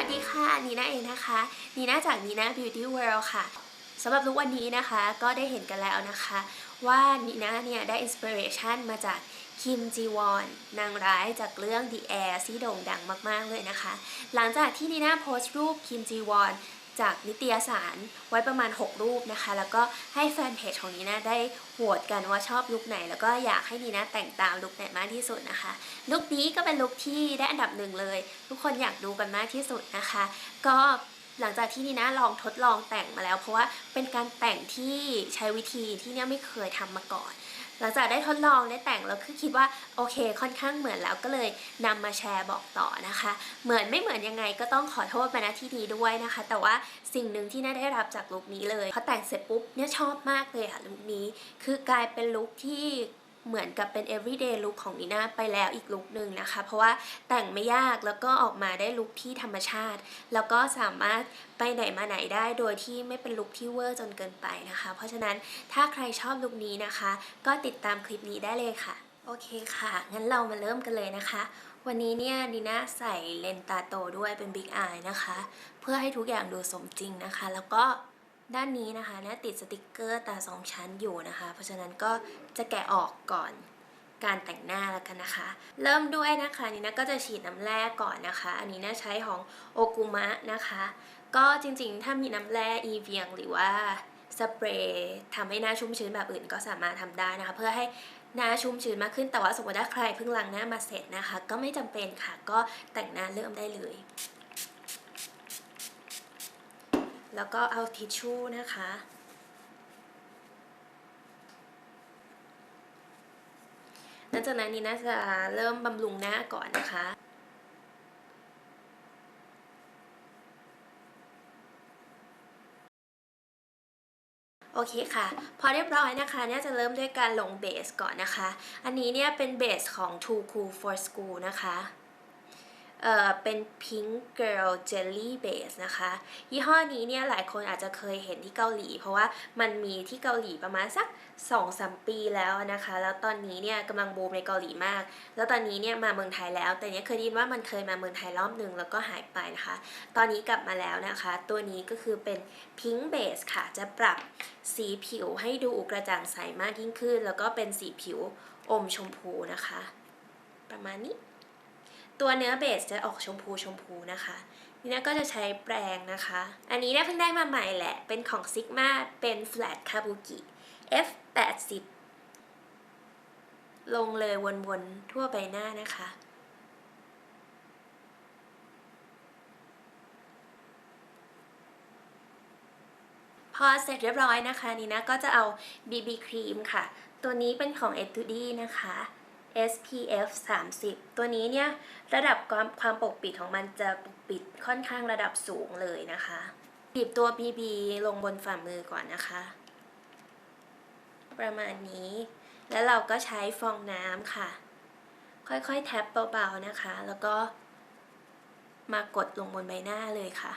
วัสดีค่ะนีน่าเองนะคะนีน่าจากนีน่า Beauty World ค่ะสำหรับลุกวันนี้นะคะก็ได้เห็นกันแล้วนะคะ ว่านีน่าเนี่ยได้อินสปิเรชันมาจากคิมจีวอนนางร้ายจากเรื่อง The Air ที่โด่งดังมาก ๆ เลยนะคะ หลังจากที่นีน่าโพสต์รูปคิมจีวอน จากนิตยสารไว้ประมาณ 6 รูปนะคะ แล้วก็ให้แฟนเพจของนีน่าได้โหวตกันว่าชอบลุคไหน แล้วก็อยากให้นีน่าแต่งตามลุคไหนมากที่สุดนะคะลุคนี้ก็เป็นลุคที่ได้อันดับหนึ่งเลย ทุกคนอยากดูกันมากที่สุดนะคะ ก็หลังจากที่นีน่าลองทดลองแต่งมาแล้ว เพราะว่าเป็นการแต่งที่ใช้วิธีที่เนี่ยไม่เคยทำมาก่อน หลังจากได้ทดลองได้แต่งแล้วคือคิดว่าโอเคค่อนข้างเหมือนแล้วก็เลยนำมาแชร์บอกต่อนะคะ เหมือนไม่เหมือนยังไงก็ต้องขอโทษมาณที่ดีด้วยนะคะ แต่ว่าสิ่งหนึ่งที่น่าได้รับจากลุคนี้เลยพอแต่งเสร็จปุ๊บเนี่ยชอบมากเลยค่ะลุคนี้คือกลายเป็นลุคที่ เหมือนกับเป็น everyday look ของนีน่าไปแล้วอีกลุคหนึ่งนะคะ เพราะว่าแต่งไม่ยากแล้วก็ออกมาได้ลุคที่ธรรมชาติ แล้วก็สามารถไปไหนมาไหนได้โดยที่ไม่เป็นลุคที่เวอร์จนเกินไปนะคะ เพราะฉะนั้นถ้าใครชอบลุคนี้นะคะ ก็ติดตามคลิปนี้ได้เลยค่ะ โอเคค่ะ งั้นเรามาเริ่มกันเลยนะคะวันนี้เนี่ยดีน่าใส่เลนตาโตด้วยเป็นบิ๊กอายนะคะ เพื่อให้ทุกอย่างดูสมจริงนะคะ แล้วก็ ด้านนี้นะคะเนี่ยติดสติกเกอร์ตาสองชั้นอยู่นะคะ เพราะฉะนั้นก็จะแกะออกก่อนการแต่งหน้าแล้วกันนะคะ เริ่มด้วยนะคะนี่นะก็จะฉีดน้ำแร่ก่อนนะคะ อันนี้น่าใช้ของโอกุมะนะคะ ก็จริงๆ ถ้ามีน้ำแร่อีเวียงหรือว่าสเปรย์ทำให้หน้าชุ่มชื้นแบบอื่นก็สามารถทำได้นะคะ เพื่อให้หน้าชุ่มชื้นมากขึ้นแต่ว่าสมมติถ้าใครเพิ่งล้างหน้ามาเสร็จนะคะ ก็ไม่จำเป็นค่ะก็แต่งหน้าเริ่มได้เลย แล้วก็เอาทิชชู่นะคะ หลังจากนั้นนี่น่าจะเริ่มบำรุงหน้าก่อนนะคะโอเคค่ะ พอเรียบร้อยนะคะเนี่ยจะเริ่มด้วยการลงเบสก่อนนะคะ อันนี้เนี่ยเป็นเบสของ Too Cool for School นะคะ เอ่อเป็น Pink Girl Jelly Base นะคะ ยี่ห้อนี้เนี่ยหลายคนอาจจะเคยเห็นที่เกาหลี เพราะว่ามันมีที่เกาหลีประมาณสัก2-3ปีแล้วนะคะ แล้วตอนนี้เนี่ยกำลังบูมในเกาหลีมาก แล้วตอนนี้เนี่ยมาเมืองไทยแล้ว แต่เนี่ยเคยได้ยินว่ามันเคยมาเมืองไทยรอบหนึ่งแล้วก็หายไปนะคะ ตอนนี้กลับมาแล้วนะคะ ตัวนี้ก็คือเป็น Pink Base ค่ะ จะปรับสีผิวให้ดูกระจ่างใสมากยิ่งขึ้น แล้วก็เป็นสีผิวอมชมพูนะคะ ประมาณนี้ ตัวเนื้อเบสจะออกชมพูชมพูนะคะนี่นะก็จะใช้แปรงนะคะ อันนี้เนี่ยเพิ่งได้มาใหม่แหละ เป็นของ Sigma เป็น Flat Kabuki F 8 0ลงเลยวนๆ ทั่วใบหน้านะคะพอเสร็จเรียบร้อยนะคะนี่นะก็จะเอา BB ครีมค่ะ ตัวนี้เป็นของ e t u d y นะคะ SPF 30 ตัวนี้เนี่ยระดับความความปกปิดของมันจะปกปิดค่อนข้างระดับสูงเลยนะคะบีบตัว BB ลงบนฝ่ามือก่อนนะคะ ประมาณนี้ แล้วเราก็ใช้ฟองน้ำค่ะ ค่อยๆ แท็บเบาๆนะคะ แล้วก็มากดลงบนใบหน้าเลยค่ะ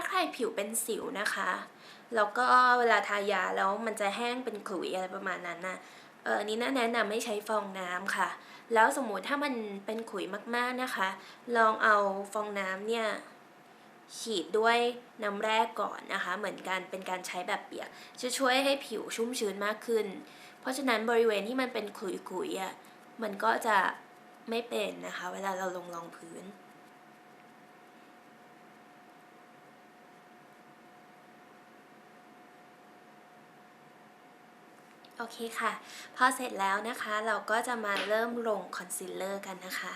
าใครผิวเป็นสิวนะคะ แล้วก็เวลาทายาแล้วมันจะแห้งเป็นขลุยอะไรประมาณนั้นนะเออนนี้น่าแนะนำไม่ใช้ฟองน้ำค่ะ แล้วสมมุติถ้ามันเป็นขุยมากๆนะคะ ลองเอาฟองน้ำเนี่ยฉีดด้วยน้ำแร่ก่อนนะคะ เหมือนกันเป็นการใช้แบบเปียก จะช่วยให้ผิวชุ่มชื้นมากขึ้น เพราะฉะนั้นบริเวณที่มันเป็นขุยๆอะมันก็จะไม่เป็นนะคะ เวลาเราลงรองพื้น โอเคค่ะ พอเสร็จแล้วนะคะเราก็จะมาเริ่มลงคอนซีลเลอร์กันนะคะ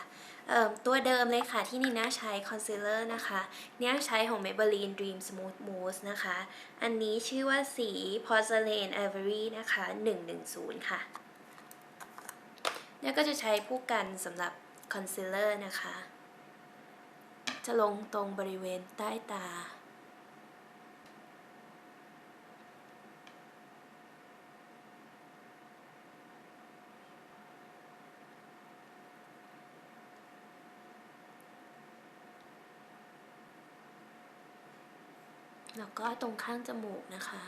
เอ่อตัวเดิมเลยค่ะที่นีน่าใช้คอนซีลเลอร์นะคะเนี่ยใช้ของ Maybelline Dream Smooth Mousse นะคะ อันนี้ชื่อว่าสี Porcelain Ivory นะคะ 110 ค่ะเนี่ยก็จะใช้ผู้กันสำหรับคอนซีลเลอร์นะคะ จะลงตรงบริเวณใต้ตา ก็ตรงข้างจมูกนะคะ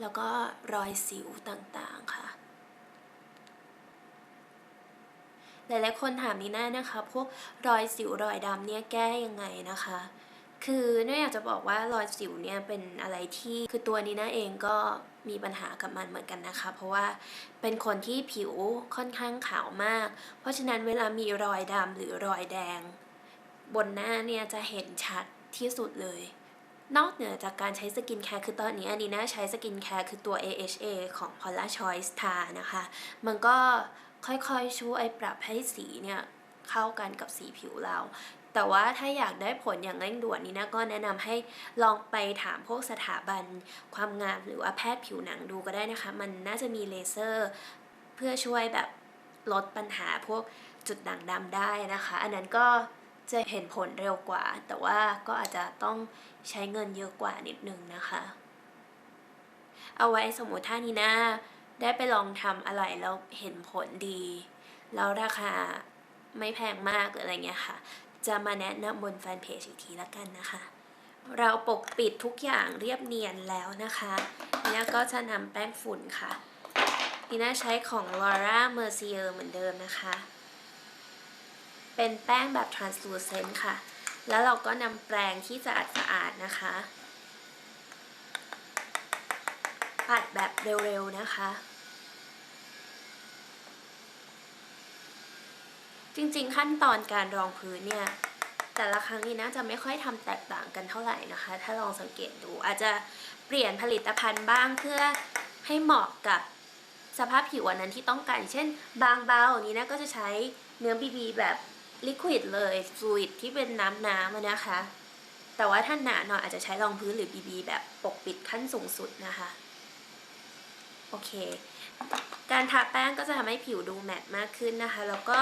แล้วก็รอยสิวต่างๆค่ะ หลายๆคนถามนีน่านะคะ พวกรอยสิวรอยดำเนี่ยแก้ยังไงนะคะ คือเน่าอยากจะบอกว่ารอยสิวเนี่ยเป็นอะไรที่คือตัวนีน่าเองก็ มีปัญหากับมันเหมือนกันนะคะ เพราะว่าเป็นคนที่ผิวค่อนข้างขาวมาก เพราะฉะนั้นเวลามีรอยดำหรือรอยแดง บนหน้าเนี่ยจะเห็นชัดที่สุดเลย นอกเหนือจากการใช้สกินแคร์คือตอนนี้อันนี้น่าใช้สกินแคร์คือตัว AHA ของ Paula Choice ทานะคะ มันก็ค่อยๆช่วยปรับให้สีเนี่ยเข้ากันกับสีผิวเรา แต่ว่าถ้าอยากได้ผลอย่างเร่งด่วนนี้นะก็แนะนำให้ลองไปถามพวกสถาบันความงามหรือว่าแพทย์ผิวหนังดูก็ได้นะคะ มันน่าจะมีเลเซอร์ เพื่อช่วยแบบลดปัญหาพวกจุดด่างดำได้นะคะ อันนั้นก็จะเห็นผลเร็วกว่า แต่ว่าก็อาจจะต้องใช้เงินเยอะกว่านิดนึงนะคะ เอาไว้สมมติถ้านีน่าได้ไปลองทำอะไรแล้วเห็นผลดี แล้วราคาไม่แพงมากหรืออะไรเงี้ยค่ะ จะมาแนะนำบนแฟนเพจอีกทีละกันนะคะ เราปกปิดทุกอย่างเรียบเนียนแล้วนะคะนีน่าก็จะนำแป้งฝุ่นค่ะนีน่าใช้ของ Laura Mercier เหมือนเดิมนะคะ เป็นแป้งแบบ translucent ค่ะ แล้วเราก็นำแปรงที่สะอาดสะอาดนะคะ ปัดแบบเร็วๆนะคะ จริงๆ ขั้นตอนการรองพื้นเนี่ยแต่ละครั้งนี่นะจะไม่ค่อยทำแตกต่างกันเท่าไหร่นะคะ ถ้าลองสังเกตดูอาจจะเปลี่ยนผลิตภัณฑ์บ้างเพื่อให้เหมาะกับสภาพผิววันนั้นที่ต้องการ เช่น บางเบานี้นะก็จะใช้เนื้อบีบีแบบลิควิดเลยฟลูอิดที่เป็นน้ำน้ำนะคะ แต่ว่าถ้าหนาหน่อยอาจจะใช้รองพื้นหรือบีบีแบบปกปิดขั้นสูงสุดนะคะ โอเค การทาแป้งก็จะทำให้ผิวดูแมตต์มากขึ้นนะคะ แล้วก็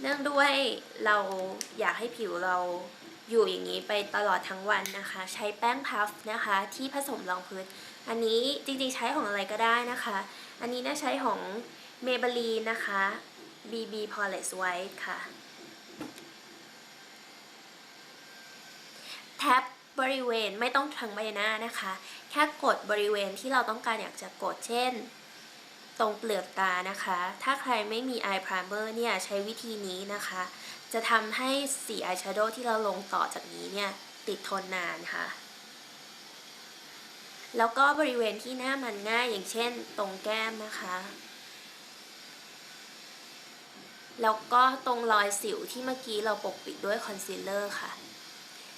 เนื่องด้วยเราอยากให้ผิวเราอยู่อย่างนี้ไปตลอดทั้งวันนะคะ ใช้แป้งพัฟนะคะที่ผสมรองพื้น อันนี้จริงๆใช้ของอะไรก็ได้นะคะ อันนี้น่าใช้ของ Maybelline นะคะ BB Poreless White ค่ะ แท็บบริเวณไม่ต้องทั้งใบหน้านะคะ แค่กดบริเวณที่เราต้องการอยากจะกดเช่น ตรงเปลือกตานะคะ ถ้าใครไม่มี eye primer เนี่ยใช้วิธีนี้นะคะ จะทำให้สีอายแชโดว์ที่เราลงต่อจากนี้เนี่ยติดทนนานค่ะ แล้วก็บริเวณที่หน้ามันง่ายอย่างเช่นตรงแก้มนะคะ แล้วก็ตรงรอยสิวที่เมื่อกี้เราปกปิดด้วยคอนซีลเลอร์ค่ะ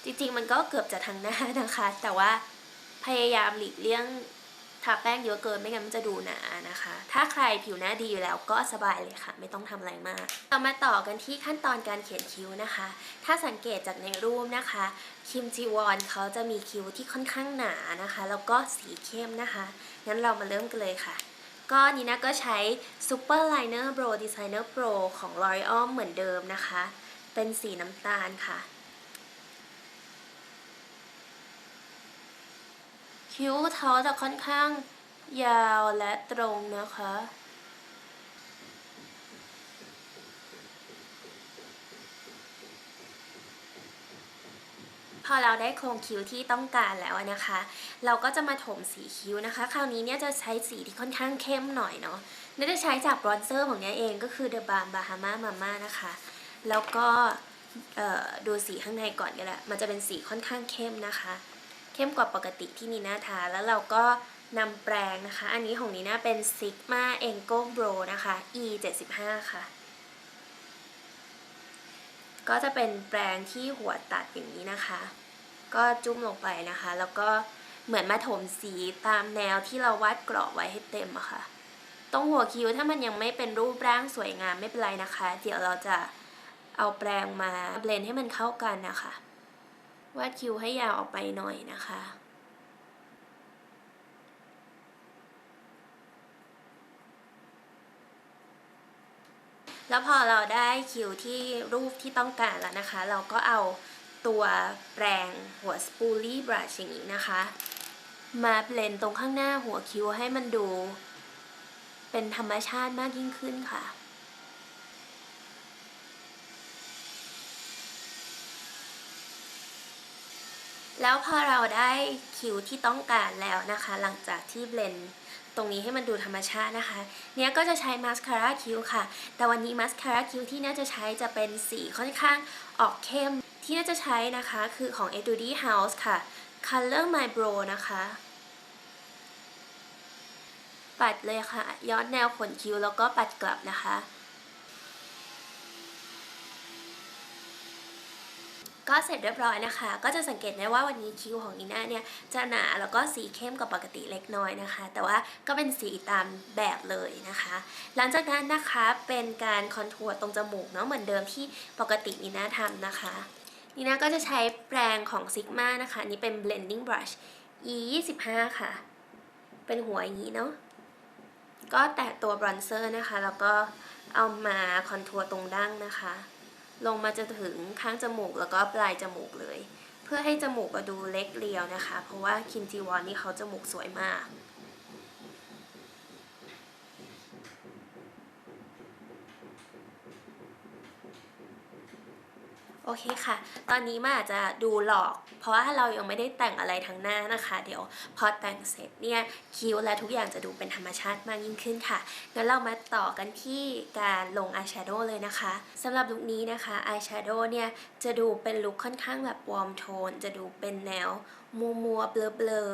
จริงๆมันก็เกือบจะทั้งหน้านะคะ แต่ว่าพยายามหลีกเลี่ยง ทาแป้งเยอะเกินไม่งั้นมันจะดูหนานะคะ ถ้าใครผิวหน้าดีอยู่แล้วก็สบายเลยค่ะ ไม่ต้องทำอะไรมากเรามาต่อกันที่ขั้นตอนการเขียนคิ้วนะคะ ถ้าสังเกตจากในรูปนะคะคิมจีวอนเขาจะมีคิ้วที่ค่อนข้างหนานะคะ แล้วก็สีเข้มนะคะงั้นเรามาเริ่มกันเลยค่ะก็นี่นะก็ใช้ Super Liner Bro Designer Pro ของ L'Oreal เหมือนเดิมนะคะ เป็นสีน้ำตาลค่ะ คิ้วเขาจะค่อนข้างยาวและตรงนะคะ พอเราได้โครงคิ้วที่ต้องการแล้วนะคะ เราก็จะมาถมสีคิ้วนะคะ คราวนี้เนี่ยจะใช้สีที่ค่อนข้างเข้มหน่อยเนาะนี่จะใช้จากบรอนเซอร์ของเนี้ยเองก็คือ The Balm Bahama Mama นะคะ แล้วก็ดูสีข้างในก่อนก็ได้มันจะเป็นสีค่อนข้างเข้มนะคะ เข้มกว่าปกติที่นีน่าทา แล้วเราก็นำแปรงนะคะ อันนี้ของนีน่าเป็น Sigma Engo Bro นะคะ E 75ค่ะ ก็จะเป็นแปรงที่หัวตัดอย่างนี้นะคะ ก็จุ่มลงไปนะคะ แล้วก็เหมือนมาถมสีตามแนวที่เราวาดกรอบไว้ให้เต็มอะค่ะ ตรงหัวคิ้วถ้ามันยังไม่เป็นรูปร่างสวยงามไม่เป็นไรนะคะ เดี๋ยวเราจะเอาแปรงมาเบลนให้มันเข้ากันนะคะ วาดคิ้วให้ยาวออกไปหน่อยนะคะ แล้วพอเราได้คิ้วที่รูปที่ต้องการแล้วนะคะ เราก็เอาตัวแปรงหัวสปูลี่บรัชอย่างนี้นะคะ มาเบลนตรงข้างหน้าหัวคิ้วให้มันดู เป็นธรรมชาติมากยิ่งขึ้นค่ะ แล้วพอเราได้คิวที่ต้องการแล้วนะคะ หลังจากที่เบลนด์ตรงนี้ให้มันดูธรรมชาตินะคะ เนี้ยก็จะใช้มาสคาร่าคิ้วค่ะ แต่วันนี้มาสคาร่าคิ้วที่น่าจะใช้จะเป็นสีค่อนข้างออกเข้ม ที่น่าจะใช้นะคะคือของ Etude House ค่ะ Color My Brow นะคะ ปัดเลยค่ะ ย้อนแนวขนคิ้วแล้วก็ปัดกลับนะคะ ก็เสร็จเรียบร้อยนะคะ ก็จะสังเกตได้ว่าวันนี้คิ้วของนีน่าเนี่ยจะหนาแล้วก็สีเข้มกว่าปกติเล็กน้อยนะคะ แต่ว่าก็เป็นสีตามแบบเลยนะคะ หลังจากนั้นนะคะเป็นการคอนทัวร์ตรงจมูกเนาะเหมือนเดิมที่ปกตินีน่าทำนะคะนีน่าก็จะใช้แปรงของ Sigma นะคะนนี่เป็น blending brush E 2 5ค่ะ เป็นหัวอย่างนี้เนาะก็แตะตัวบรอนเซอร์นะคะ แล้วก็เอามาคอนทัวร์ตรงดั้งนะคะ ลงมาจะถึงข้างจมูกแล้วก็ปลายจมูกเลย เพื่อให้จมูกดูเล็กเรียวนะคะ เพราะว่าคิมจีวอนนี่เขาจมูกสวยมาก โอเคค่ะ ตอนนี้มันอาจจะดูหลอก เพราะว่าเรายังไม่ได้แต่งอะไรทั้งหน้านะคะ เดี๋ยวพอแต่งเสร็จเนี่ยคิ้วและทุกอย่างจะดูเป็นธรรมชาติมากยิ่งขึ้นค่ะ งั้นเรามาต่อกันที่การลงอายแชโดว์เลยนะคะสำหรับลุคนี้นะคะอายแชโดว์เนี่ยจะดูเป็นลุคค่อนข้างแบบวอร์มโทน จะดูเป็นแนวมัวมัวเบลอเบลอ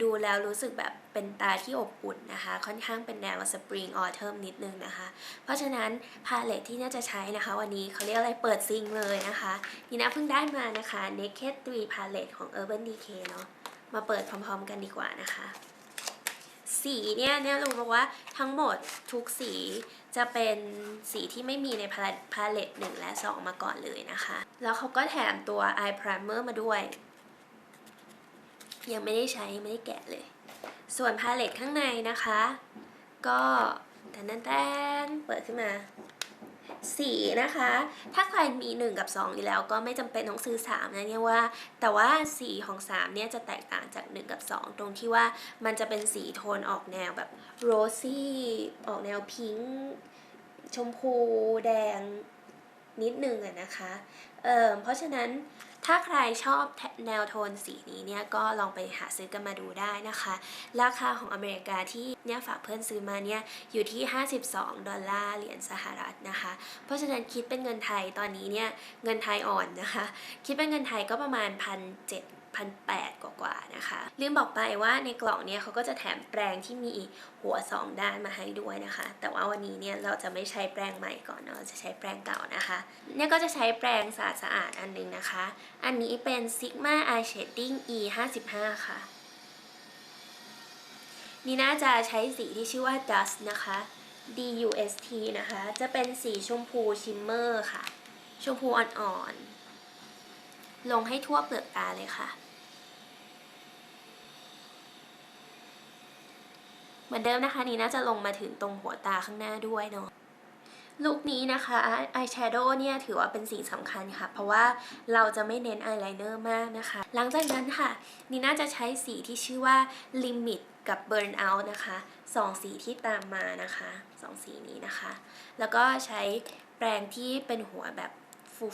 ดูแล้วรู้สึกแบบเป็นตาที่อบอุ่นนะคะ ค่อนข้างเป็นแนวสปริงออเท m นิดนึงนะคะ เพราะฉะนั้นพาเลตที่น่าจะใช้นะคะ วันนี้เขาเรียกอะไรเปิดซิงเลยนะคะนี่นะเพิ่งได้มานะคะ Naked 3 Palette ของ Urban Decay เนาะมาเปิดพร้อมๆกันดีกว่านะคะ สีเนี่ยเนี่ยรู้มาว่าทั้งหมดทุกสีจะเป็นสีที่ไม่มีในพาเลตพาเลตหนึ่งและ 2 มาก่อนเลยนะคะ แล้วเขาก็แถมตัว eye primer มาด้วย ยังไม่ได้ใช้ยังไม่ได้แกะเลย ส่วนพาเลตข้างในนะคะ ก็แตนแตนเปิดขึ้นมา สีนะคะ ถ้าใครมี 1 กับ 2 อยู่แล้วก็ไม่จำเป็นต้องซื้อ 3 นะเนี่ยว่า แต่ว่าสีของ 3 เนี่ยจะแตกต่างจาก 1 กับ 2 ตรงที่ว่ามันจะเป็นสีโทนออกแนวแบบโรซี่ออกแนวพิงค์ชมพูแดงนิดนึงอะนะคะเออเพราะฉะนั้น ถ้าใครชอบแนวโทนสีนี้เนี่ยก็ลองไปหาซื้อกันมาดูได้นะคะ ราคาของอเมริกาที่เนี่ยฝากเพื่อนซื้อมาเนี่ยอยู่ที่ 52 ดอลลาร์เหรียญสหรัฐนะคะ เพราะฉะนั้นคิดเป็นเงินไทยตอนนี้เนี่ยเงินไทยอ่อนนะคะ คิดเป็นเงินไทยก็ประมาณพั นเจ็ดพันแปดกว่าๆนะคะ ลืมบอกไปว่าในกล่องเนี่ยเขาก็จะแถมแปรงที่มีหัว 2 ด้านมาให้ด้วยนะคะ แต่ว่าวันนี้เนี่ยเราจะไม่ใช้แปรงใหม่ก่อนเนาะเราจะใช้แปรงเก่านะคะเนี่ยก็จะใช้แปรงสะอาดสะอาดๆอันหนึงนะคะ อันนี้เป็น Sigma Eye Shading E 5 5ค่ะนี่น่าจะใช้สีที่ชื่อว่า Dust นะคะ D U S T นะคะ จะเป็นสีชมพูชิมเมอร์ค่ะ ชมพูอ่อนๆ ลงให้ทั่วเปลือกตาเลยค่ะ เหมือนเดิมนะคะนี่น่าจะลงมาถึงตรงหัวตาข้างหน้าด้วยเนาะลุคนี้นะคะอายแชโดว์เนี่ยถือว่าเป็นสิ่งสำคัญค่ะ เพราะว่าเราจะไม่เน้นอายไลเนอร์มากนะคะ หลังจากนั้นค่ะนี่น่าจะใช้สีที่ชื่อว่า Limit กับ Burnout นะคะสองสีที่ตามมานะคะสองสีนี้นะคะ แล้วก็ใช้แปรงที่เป็นหัวแบบ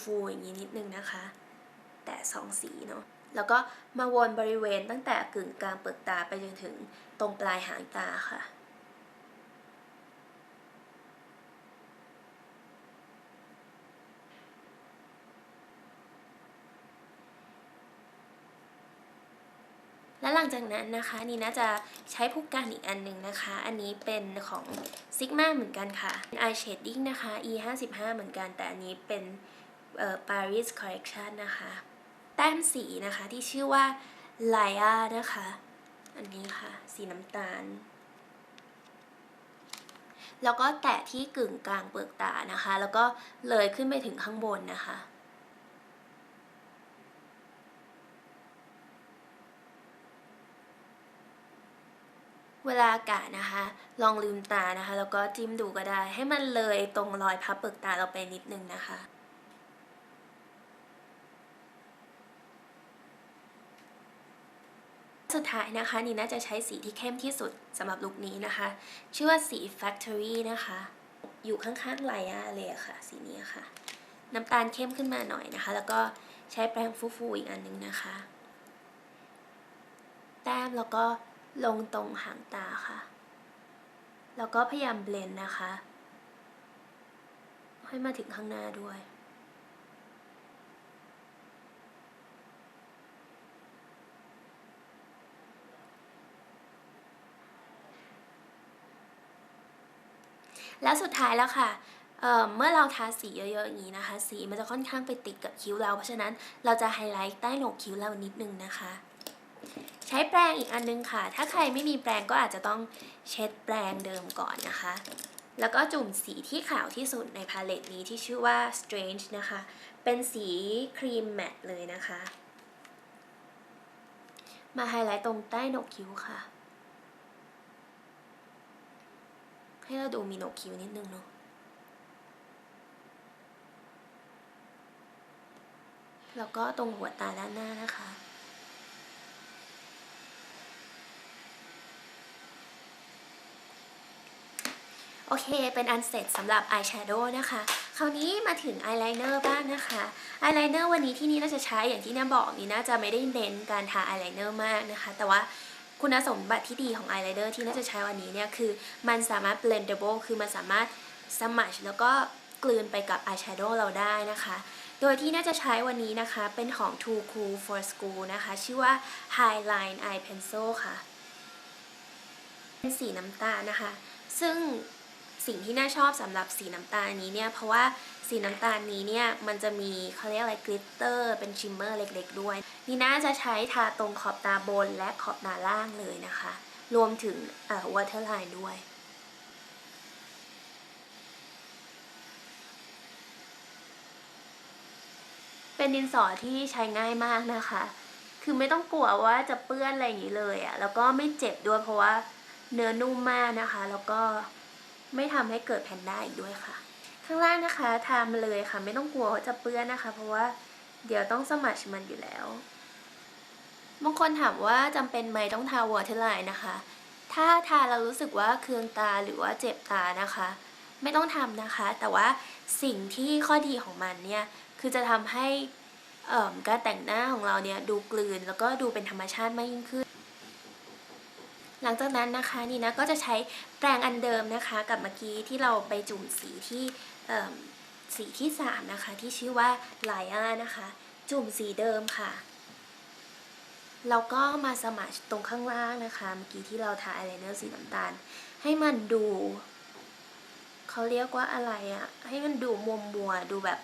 ฟูๆอย่างนี้นิดนึงนะคะ แต่สองสีเนาะ แล้วก็มาวนบริเวณตั้งแต่กึ่งกลางเปลือกตาไปจนถึงตรงปลายหางตาค่ะและหลังจากนั้นนะคะนี่น่าจะใช้ผู้การอีกอันหนึ่งนะคะ อันนี้เป็นของ Sigma เหมือนกันค่ะเป็น Eye Shading นะคะ E 5 5เหมือนกัน แต่อันนี้เป็น Paris Correction นะคะ ต้มสีนะคะที่ชื่อว่า Laya นะคะ อันนี้ค่ะ สีน้ำตาล แล้วก็แตะที่กึ่งกลางเปลือกตานะคะ แล้วก็เลยขึ้นไปถึงข้างบนนะคะเวลาอากาศนะคะ ลองลืมตานะคะ แล้วก็จิ้มดูก็ได้ ให้มันเลยตรงรอยพับเปลือกตาเราไปนิดนึงนะคะ สุดท้ายนะคะนี่น่าจะใช้สีที่เข้มที่สุดสำหรับลุคนี้นะคะ ชื่อว่าสี Factory นะคะ อยู่ข้างๆไลอาเลยอะค่ะ สีนี้ค่ะ น้ำตาลเข้มขึ้นมาหน่อยนะคะ แล้วก็ใช้แปรงฟูๆอีกอันหนึงนะคะ แต้มแล้วก็ลงตรงหางตาค่ะ แล้วก็พยายามเบลนนะคะ ให้มาถึงข้างหน้าด้วย แล้วสุดท้ายแล้วค่ะเเมื่อเราทาสีเยอะๆอย่างนี้นะคะ สีมันจะค่อนข้างไปติดกับคิ้วเรา เพราะฉะนั้นเราจะไฮไลท์ใต้โหนกคิ้วเรานิดนึงนะคะ ใช้แปรงอีกอันนึงค่ะ ถ้าใครไม่มีแปรงก็อาจจะต้องเช็ดแปรงเดิมก่อนนะคะ แล้วก็จุ่มสีที่ขาวที่สุดในพาเลตนี้ที่ชื่อว่า Strange นะคะ เป็นสีครีมแมตต์เลยนะคะ มาไฮไลท์ตรงใต้โหนกคิ้วค่ะ ให้เราดูมีโหนกคิ้วนิดนึงเนาะแล้วก็ตรงหัวตาด้านหน้านะคะ โอเค เป็นอันเสร็จสำหรับอายแชโดว์นะคะ คราวนี้มาถึงอายไลเนอร์บ้างนะคะอายไลเนอร์วันนี้ที่นี่น่าจะใช้อย่างที่น่าบอกนี่น่าจะไม่ได้เน้นการทาอายไลเนอร์มากนะคะ แต่ว่า คุณสมบัติที่ดีของอายไลเนอร์ที่น่าจะใช้วันนี้เนี่ยคือมันสามารถ blendable คือมันสามารถสมัชแล้วก็กลืนไปกับอายแชโดว์เราได้นะคะ โดยที่น่าจะใช้วันนี้นะคะ เป็นของ Too Cool for School นะคะ ชื่อว่า Highline Eye Pencil ค่ะ เป็นสีน้ำตาลนะคะ ซึ่งสิ่งที่น่าชอบสำหรับสีน้ำตาลนี้เนี่ย เพราะว่าสีน้ำตาลนี้เนี่ย มันจะมีเขาเรียกอะไรกลิตเตอร์เป็นชิมเมอร์เล็ก ๆ ด้วย นีน่าจะใช้ทาตรงขอบตาบนและขอบตาล่างเลยนะคะ รวมถึงเอ่อ waterline ด้วยเป็นดินสอที่ใช้ง่ายมากนะคะ คือไม่ต้องกลัวว่าจะเปื้อนอะไรอย่างนี้เลยอะ่ะ แล้วก็ไม่เจ็บด้วยเพราะว่าเนื้อนุ่มมากนะคะ แล้วก็ไม่ทำให้เกิดแพนด้าอีกด้วยค่ะ ข้างล่างนะคะทามาเลยค่ะ ไม่ต้องกลัวว่าจะเปื้อนนะคะ เพราะว่าเดี๋ยวต้องสมัชมันอยู่แล้ว บางคนถามว่าจำเป็นไหมต้องทาวอเทอร์ไลน์นะคะ ถ้าทาเรารู้สึกว่าเคืองตาหรือว่าเจ็บตานะคะ ไม่ต้องทำนะคะ แต่ว่าสิ่งที่ข้อดีของมันเนี่ยคือจะทำให้การแต่งหน้าของเราเนี่ยดูกลืนแล้วก็ดูเป็นธรรมชาติมากยิ่งขึ้น หลังจากนั้นนะคะนี่นะก็จะใช้แปรงอันเดิมนะคะ กับเมื่อกี้ที่เราไปจุ่มสีที่สีที่ 3 นะคะ ที่ชื่อว่าไลอานะคะ จุ่มสีเดิมค่ะ แล้วก็มาสมัชตรงข้างล่างนะคะ เมื่อกี้ที่เราทาอายไลเนอร์สีน้ำตาล ให้มันดู เขาเรียกว่าอะไรอะให้มันดูมัวมัวดูแบบ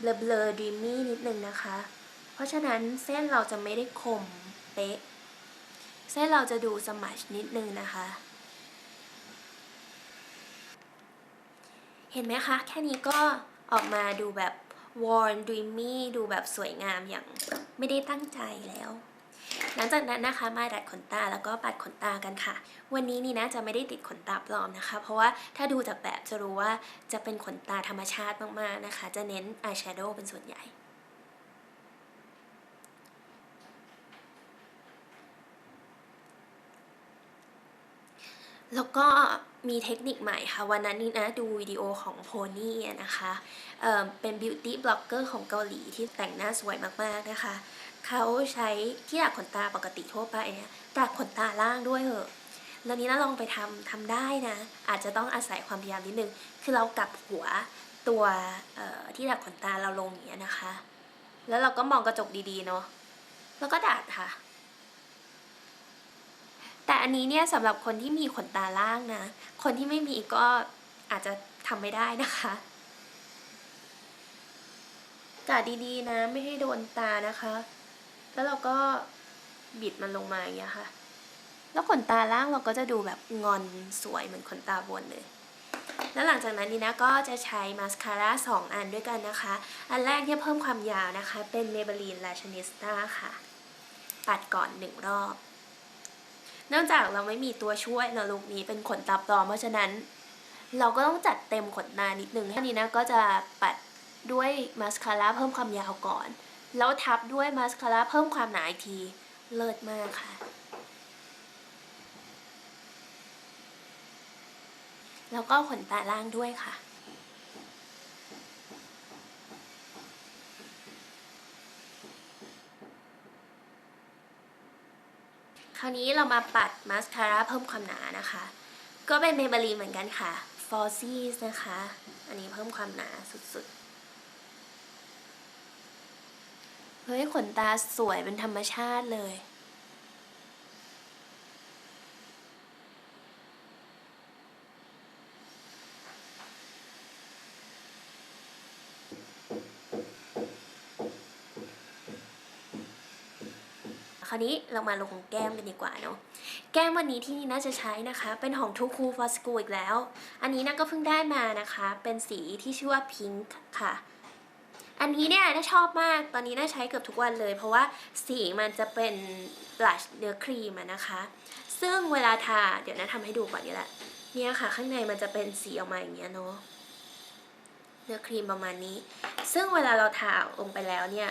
เบลอๆดีมี่นิดนึงนะคะ เพราะฉะนั้นเส้นเราจะไม่ได้คมเป๊ะ เส้นเราจะดูสมัชนิดนึงนะคะ เห็นไหมคะ แค่นี้ก็ออกมาดูแบบ warm dreamy ดูแบบสวยงามอย่างไม่ได้ตั้งใจแล้ว หลังจากนั้นนะคะมาดัดขนตาแล้วก็ปัดขนตากันค่ะ วันนี้นี่นะจะไม่ได้ติดขนตาปลอมนะคะ เพราะว่าถ้าดูจากแบบจะรู้ว่าจะเป็นขนตาธรรมชาติมากๆนะคะ จะเน้นอายแชโดว์เป็นส่วนใหญ่แล้วก็มีเทคนิคใหม่ค่ะ วันนั้นนี่นะดูวิดีโอของโพนี่นะคะเเป็นบิวตี้บล็อกเกอร์ของเกาหลีที่แต่งหน้าสวยมากๆนะคะ เขาใช้ที่ดัดขนตาปกติทั่วไปเนี่ยดัดขนตาล่างด้วยเหอะแล้วนี้นะลองไปทำทำได้นะ อาจจะต้องอาศัยความพยายามนิดนึง คือเรากลับหัวตัวที่ดัดขนตาเราลงอย่างเงี้ยนะคะ แล้วเราก็มองกระจกดีๆเนาะ แล้วก็ดัดค่ะ แต่อันนี้เนี่ยสำหรับคนที่มีขนตาล่างนะ คนที่ไม่มีก็อาจจะทำไม่ได้นะคะกาดดีๆนะ ไม่ให้โดนตานะคะ แล้วเราก็บิดมันลงมาอย่างเงี้ยค่ะ แล้วขนตาล่างเราก็จะดูแบบงอนสวยเหมือนขนตาบนเลย แล้วหลังจากนั้นนี่นะก็จะใช้มาสคาร่าสองอันด้วยกันนะคะ อันแรกที่เพิ่มความยาวนะคะ เป็น Maybelline Lashinista ค่ะ ปัดก่อนหนึ่งรอบ เนื่องจากเราไม่มีตัวช่วยนะลูกนี้เป็นขนตาปลอมเพราะฉะนั้น เราก็ต้องจัดเต็มขนตานิดนึงท่านี้นะก็จะปัดด้วยมาสคาร่าเพิ่มความยาวก่อน แล้วทับด้วยมาสคาร่าเพิ่มความหนาอีกที เลิศมากค่ะ แล้วก็ขนตาล่างด้วยค่ะคราวนี้เรามาปัดมาสคาร่าเพิ่มความหนานะคะ ก็เป็นเมเบลีเหมือนกันค่ะ f o r c e s นะคะ อันนี้เพิ่มความหนาสุดๆ เฮ้ยขนตาสวยเป็นธรรมชาติเลย คราวนี้เรามาลงแก้มกันดีกว่าเนาะ แก้มวันนี้ที่นี่น่าจะใช้นะคะ เป็นของ Too Cool for School อีกแล้ว อันนี้น่าก็เพิ่งได้มานะคะ เป็นสีที่ชื่อว่า Pink ค่ะ อันนี้เนี่ยน่าชอบมาก ตอนนี้น่าใช้เกือบทุกวันเลย เพราะว่าสีมันจะเป็นบลัชเนื้อครีมนะคะ ซึ่งเวลาทา เดี๋ยวนะทำให้ดูก่อนนี่แหละ เนี่ยค่ะ ข้างในมันจะเป็นสีออกมาอย่างเงี้ยเนาะ เนื้อครีมประมาณนี้ ซึ่งเวลาเราทาลงไปแล้วเนี่ย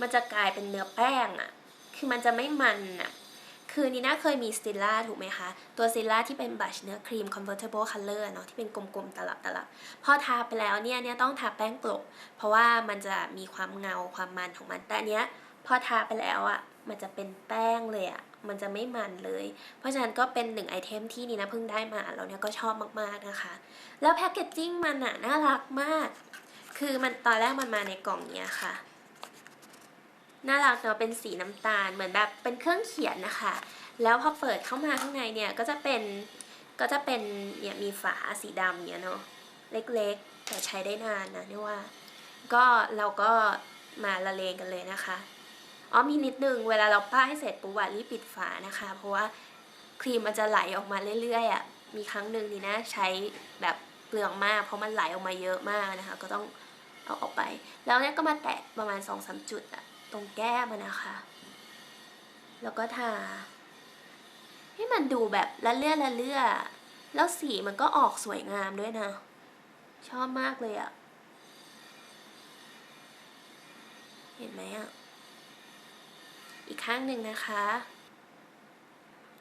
มันจะกลายเป็นเนื้อแป้งอะคือมันจะไม่มันอะ คือนีน่าเคยมีสติลล่าถูกไหมคะ ตัวสติลล่าที่เป็นบัชเนื้อครีม convertible color เนาะที่เป็นกลมๆตลับตลับพอทาไปแล้วเนี่ยเนี่ยต้องทาแป้งโปะเพราะว่ามันจะมีความเงาความมันของมันแต่เนี้ยพอทาไปแล้วอะมันจะเป็นแป้งเลยอะมันจะไม่มันเลย เพราะฉะนั้นก็เป็นหนึ่งไอเทมที่นีน่าเพิ่งได้มาแล้วเนี่ยก็ชอบมากๆนะคะ แล้วแพคเกจจิ้งมันอะน่ารักมาก คือมันตอนแรกมันมาในกล่องเนี้ยค่ะ น่ารักเนาะเป็นสีน้ำตาล เหมือนแบบเป็นเครื่องเขียนนะคะ แล้วพอเปิดเข้ามาข้างในเนี่ยก็จะเป็นก็จะเป็นเนี่ยมีฝาสีดำเนี่ยเนาะเล็กๆ แต่ใช้ได้นานนะนี่ว่า ก็เราก็มาละเลงกันเลยนะคะอ๋อมีนิดนึงเวลาเราป้ายเสร็จปุ๊บอะรีบปิดฝานะคะ เพราะว่าครีมมันจะไหลออกมาเรื่อยๆอะมีครั้งหนึ่งนี่นะใช้แบบเปลืองมากเพราะมันไหลออกมาเยอะมากนะคะ ก็ต้องเอาออกไป แล้วเนี่ยก็มาแตะประมาณสองสามจุดอะ ตรงแก้มนะคะ แล้วก็ทา ให้มันดูแบบละเลื่อละเลื่อ แล้วสีมันก็ออกสวยงามด้วยนะ ชอบมากเลยอะเห็นไหมอะอีกข้างหนึ่งนะคะ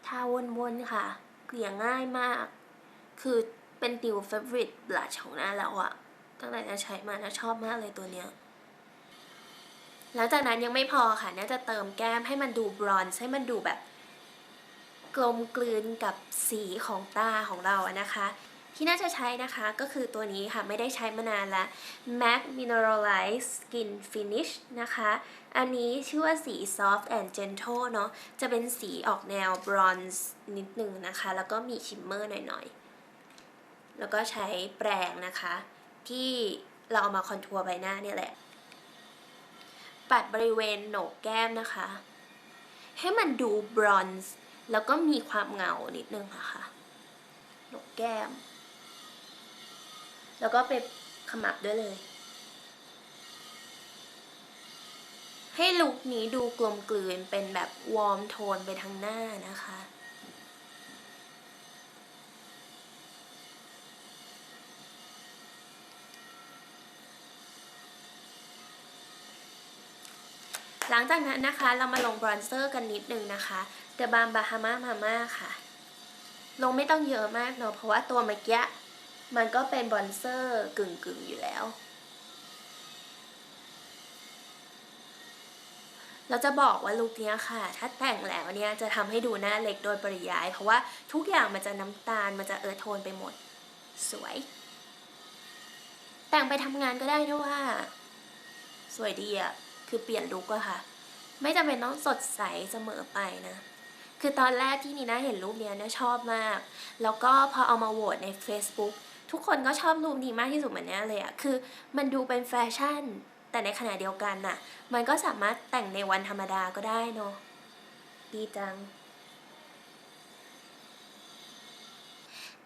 ทาวนๆค่ะ เกลี่ยง่ายมาก คือเป็นติวเฟเวอริตบลัชของหน้าแล้วอะตั้งแต่จะใช้มานะชอบมากเลยตัวเนี้ย หลังจากนั้นยังไม่พอค่ะน่าจะเติมแก้มให้มันดูบรอนซ์ให้มันดูแบบ กลมกลืนกับสีของตาของเราอะนะคะ ที่น่าจะใช้นะคะก็คือตัวนี้ค่ะ ไม่ได้ใช้มานานละ MAC Mineralized Skin Finish นะคะ อันนี้ชื่อว่าสี Soft and Gentle เนาะจะเป็นสีออกแนวบรอนซ์นิดนึงนะคะ แล้วก็มีชิมเมอร์หน่อยๆ แล้วก็ใช้แปรงนะคะ ที่เราเอามาคอนทัวร์ใบหน้าเนี่ยแหละ ปัดบริเวณโหนกแก้มนะคะ ให้มันดูบรอนซ์แล้วก็มีความเงานิดนึงนะค่ะโหนกแก้ม แล้วก็ไปขมับด้วยเลย ให้ลุคนี้ดูกลมกลืนเป็นแบบวอร์มโทนไปทางหน้านะคะ หลังจากนั้นนะคะเรามาลงบรอนเซอร์กันนิดนึงนะคะ The b a m b a h a m a Mama ค่ะ ลงไม่ต้องเยอะมากเนาะเพราะว่าตัวเมื่อกี้มันก็เป็นบรอนเซอร์กึ่งๆอยู่แล้ว เราจะบอกว่าลุคนี้ค่ะ ถ้าแต่งแล้วเนี่ยจะทำให้ดูหน้าเล็กโดยปริยาย เพราะว่าทุกอย่างมันจะน้ำตาลมันจะเอิร์ธโทนไปหมด สวย แต่งไปทำงานก็ได้ด้วยว่า สวยดีอะ คือเปลี่ยนลุกอะค่ะ ไม่จำเป็นต้องสดใสเสมอไปนะ คือตอนแรกที่นีน่าเห็นรูปเนี้ยเนี่ยชอบมาก แล้วก็พอเอามาโหวตใน Facebook ทุกคนก็ชอบรูปนี้มากที่สุดเหมือนเนี้ยเลยอะคือมันดูเป็นแฟชั่น แต่ในขณะเดียวกันน่ะ มันก็สามารถแต่งในวันธรรมดาก็ได้เนาะดีจัง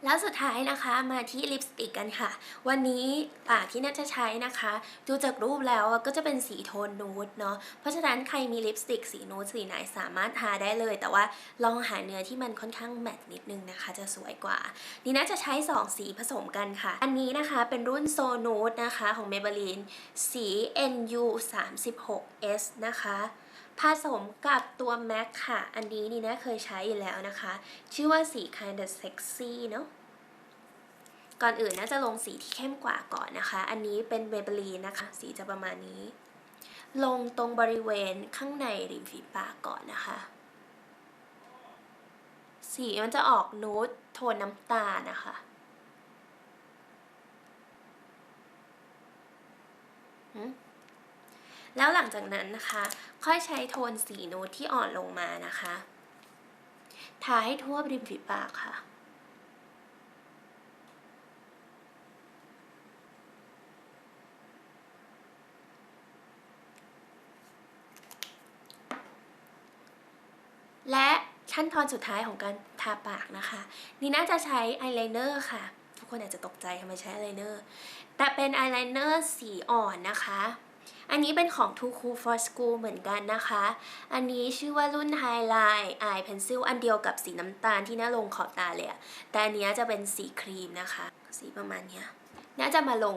แล้วสุดท้ายนะคะมาที่ลิปสติกกันค่ะ วันนี้ปากที่น่าจะใช้นะคะ ดูจากรูปแล้วก็จะเป็นสีโทนนูดเนาะเพราะฉะนั้นใครมีลิปสติกสีนูดสีไหนสามารถทาได้เลย แต่ว่าลองหาเนื้อที่มันค่อนข้างแมตต์นิดนึงนะคะ จะสวยกว่า นี่น่าจะใช้ 2 สีผสมกันค่ะ อันนี้นะคะเป็นรุ่นโซนูดนะคะของ Maybelline สี NU 36 S นะคะ ผสมกับตัว MAC ค่ะ อันนี้นี่นะเคยใช้อยู่แล้วนะคะ ชื่อว่าสี Kinda Sexy เนาะก่อนอื่นน่าจะลงสีที่เข้มกว่าก่อนนะคะ อันนี้เป็น Maybelline นะคะ สีจะประมาณนี้ ลงตรงบริเวณข้างในริมฝีปากก่อนนะคะ สีมันจะออกนูดโทนน้ำตาลนะคะหืม แล้วหลังจากนั้นนะคะ ค่อยใช้โทนสีนูดที่อ่อนลงมานะคะทาให้ทั่วริมฝีปากค่ะและขั้นตอนสุดท้ายของการทาปากนะคะ นี่น่าจะใช้อายไลเนอร์ค่ะ ทุกคนอาจจะตกใจทำไมใช้อายไลเนอร์ แต่เป็นอายไลเนอร์สีอ่อนนะคะ อันนี้เป็นของ Too Cool for School เหมือนกันนะคะ อันนี้ชื่อว่ารุ่น Highlight Eye Pencil อันเดียวกับสีน้ำตาลที่หน้าลงขอบตาเลยอะแต่อันนี้จะเป็นสีครีมนะคะ สีประมาณนี้น่าจะมาลง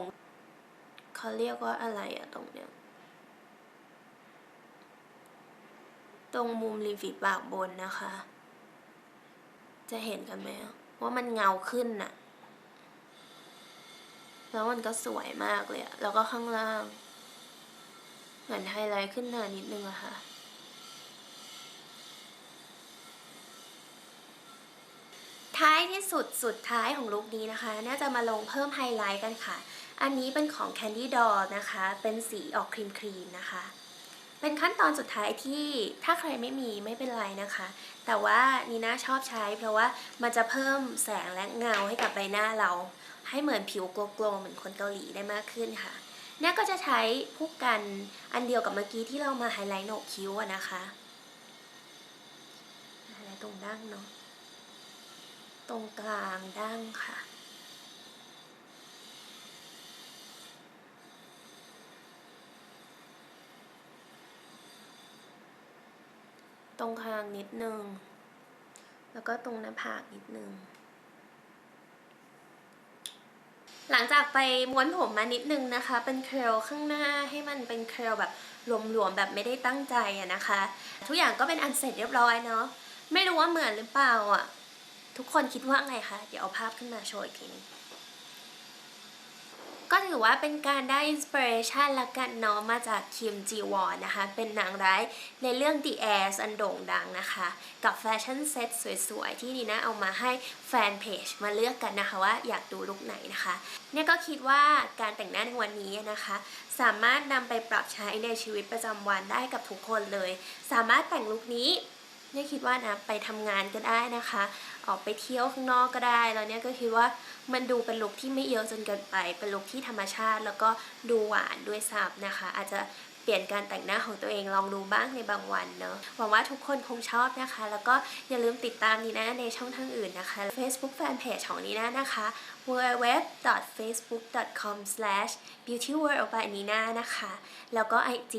เขาเรียกว่าอะไรอะตรงเนี้ยตรงมุมริมฝีปากบนนะคะ จะเห็นกันไหมว่ามันเงาขึ้นน่ะ แล้วมันก็สวยมากเลยอะแล้วก็ข้างล่าง เหมือนไฮไลท์ขึ้นหน้านิดนึงอะค่ะ ท้ายที่สุดสุดท้ายของลุคนี้นะคะ น่าจะมาลงเพิ่มไฮไลท์กันค่ะ อันนี้เป็นของ Candy Doll นะคะ เป็นสีออกครีมครีมๆนะคะ เป็นขั้นตอนสุดท้ายที่ถ้าใครไม่มีไม่เป็นไรนะคะ แต่ว่านีน่าชอบใช้ เพราะว่ามันจะเพิ่มแสงและเงาให้กับใบหน้าเรา ให้เหมือนผิวโกลว์ๆเหมือนคนเกาหลีได้มากขึ้นค่ะ นี่ยก็จะใช้คู่กันอันเดียวกับเมื่อกี้ที่เรามาไฮไลท์โหนกคิ้วนะคะไฮไลท์ตรงดั้งเนาะตรงกลางดั้งค่ะตรงคางนิดนึง แล้วก็ตรงหน้าผากนิดนึง หลังจากไปม้วนผมมานิดนึงนะคะ เป็นเครลข้างหน้าให้มันเป็นเครลแบบหลวมๆแบบไม่ได้ตั้งใจอะนะคะ ทุกอย่างก็เป็นอันเสร็จเรียบร้อยเนาะไม่รู้ว่าเหมือนหรือเปล่าอะทุกคนคิดว่าไงคะ เดี๋ยวเอาภาพขึ้นมาโชว์อีกทีนึง ก็ถือว่าเป็นการได้อินสปิเรชันละกันเนาะมาจากคิมจีวอนนะคะ เป็นนางร้ายในเรื่อง The Air อันโด่งดังนะคะ กับแฟชั่นเซ็ตสวยๆ ที่นีน่าเอามาให้แฟนเพจมาเลือกกันนะคะว่าอยากดูลุคไหนนะคะเนี่ยก็คิดว่าการแต่งหน้าในวันนี้นะคะ สามารถนำไปปรับใช้ในชีวิตประจำวันได้กับทุกคนเลย สามารถแต่งลุคนี้เนี่ยคิดว่านะไปทำงานก็ได้นะคะ ออกไปเที่ยวข้างนอกก็ได้แล้วเนี่ยก็คิดว่า มันดูเป็นลุคที่ไม่เยอะจนเกินไป เป็นลุคที่ธรรมชาติ แล้วก็ดูหวานด้วยซ้ำนะคะ อาจจะเปลี่ยนการแต่งหน้าของตัวเองลองดูบ้างในบางวันเนอะหวังว่าทุกคนคงชอบนะคะ แล้วก็อย่าลืมติดตามนีน่าในช่องทางอื่นนะคะ Facebook Fanpage ของนีน่านะคะ www.facebook.com/beautyworld by Nina นะคะ แล้วก็ IG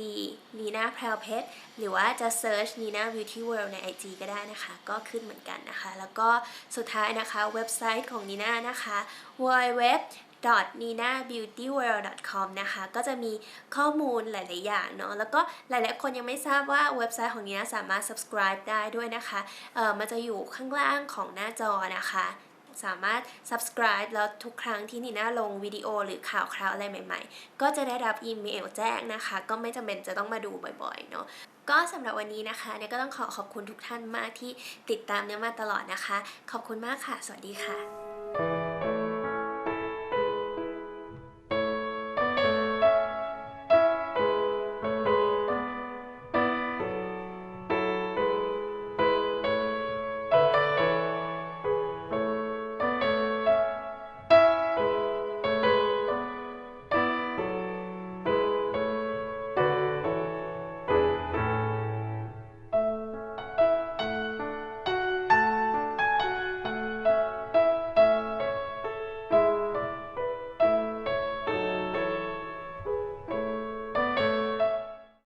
นีน่าแพรวเพชรหรือว่าจะ search นีน่า beauty world ใน IG ก็ได้นะคะ ก็ขึ้นเหมือนกันนะคะ แล้วก็สุดท้ายนะคะเว็บไซต์ของนีน่านะคะ www ninabeautyworld.com นะคะ ก็จะมีข้อมูลหลาย ๆ อย่างเนาะแล้วก็หลาย ๆ คนยังไม่ทราบว่าเว็บไซต์ของนีนาสามารถ subscribe ได้ด้วยนะคะเออมันจะอยู่ข้างล่างของหน้าจอนะคะ สามารถ subscribe แล้วทุกครั้งที่นีน่าลงวิดีโอหรือข่าวคราวอะไรใหม่ๆ ก็จะได้รับอีเมลแจ้งนะคะ ก็ไม่จำเป็นจะต้องมาดูบ่อยๆเนาะก็สำหรับวันนี้นะคะเนี่ยก็ต้องขอขอบคุณทุกท่านมากที่ติดตามเนี่ยมาตลอดนะคะ ขอบคุณมากค่ะ สวัสดีค่ะ